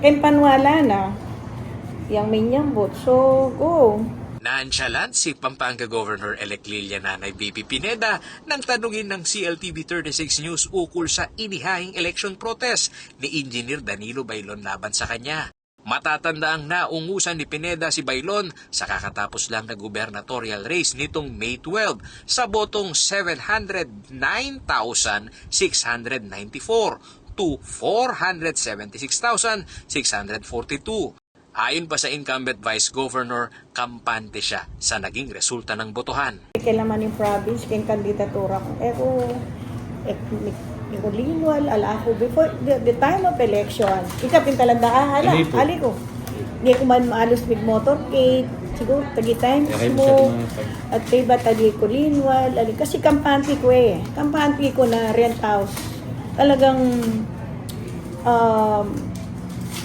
Kempanwala na. Yang minyang bot. So, go. Nonchalant si Pampanga Governor-elect Lilia Nanay Bibi Pineda nang tanungin ng CLTV 36 News ukol sa inihahing election protest ni Engineer Danilo Bailon laban sa kanya. Matatanda ang naungusan ni Pineda si Bailon sa kakatapos lang na gubernatorial race nitong May 12 sa botong 709,694 to 476,642. Ayon pa sa incumbent Vice Governor, kampante siya sa naging resulta ng botohan. Kailaman yung province, kaya kandidatura ko. Eh ko, eh, eh, ko linwal, ala ko, before the, the time of election, ikapin talanda ah, hala, ali ko. Hindi ko man maalos mig motorcade, siguro, tagi time Okay, mo, at kay ba tagi ko linwal, ali, kasi kampante ko eh. Kampante ko na rent house. Talagang, um,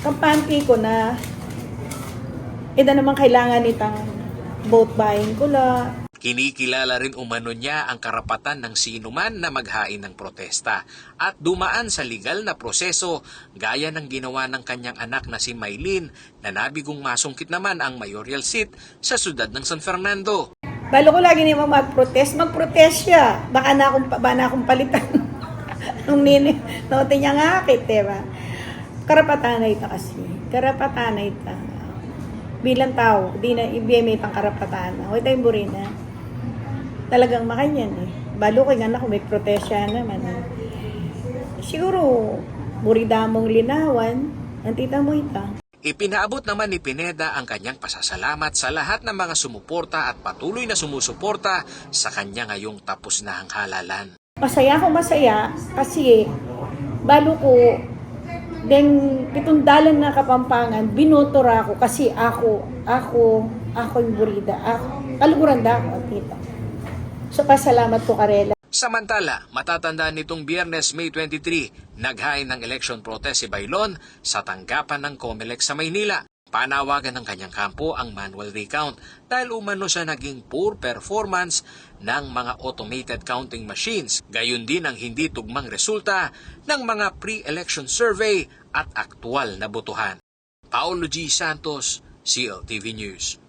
kampante ko na, ida naman kailangan itang vote buying ko la, Kinikilala rin umano niya ang karapatan ng sinuman na maghain ng protesta at dumaan sa legal na proseso gaya ng ginawa ng kanyang anak na si Maylin na nabigong masungkit naman ang mayoral seat sa siyudad ng San Fernando. Balo ko lagi naman mag-protest. Mag-protest siya. Baka na akong, baka na akong palitan. Nung nini, note niya nga akit, diba? Karapatan na ito kasi. Karapatan na ito. Bilang tao, di na ibiyemay pang karapatan. Huwag tayong burina. Talagang makanyan eh. Balo ko yung anak ko, may protest siya naman. Eh. Siguro, buridamong linawan. Antita mo ito. Ipinaabot naman ni Pineda ang kanyang pasasalamat sa lahat ng mga sumuporta at patuloy na sumusuporta sa kanya ngayong tapos na ang halalan. Masaya ako masaya kasi balo ko deng pitong dalan na kapampangan binotora ako kasi ako ako ako yung burida. Ako kaluguran da ako tito so pasalamat ko karela. Samantala, matatandaan nitong biyernes May 23, naghain ng election protest si Bailon sa tanggapan ng COMELEC sa Maynila. Panawagan ng kanyang kampo ang manual recount dahil umano sa naging poor performance ng mga automated counting machines. Gayon din ang hindi tugmang resulta ng mga pre-election survey at aktwal na botohan. Paolo G. Santos, CLTV News.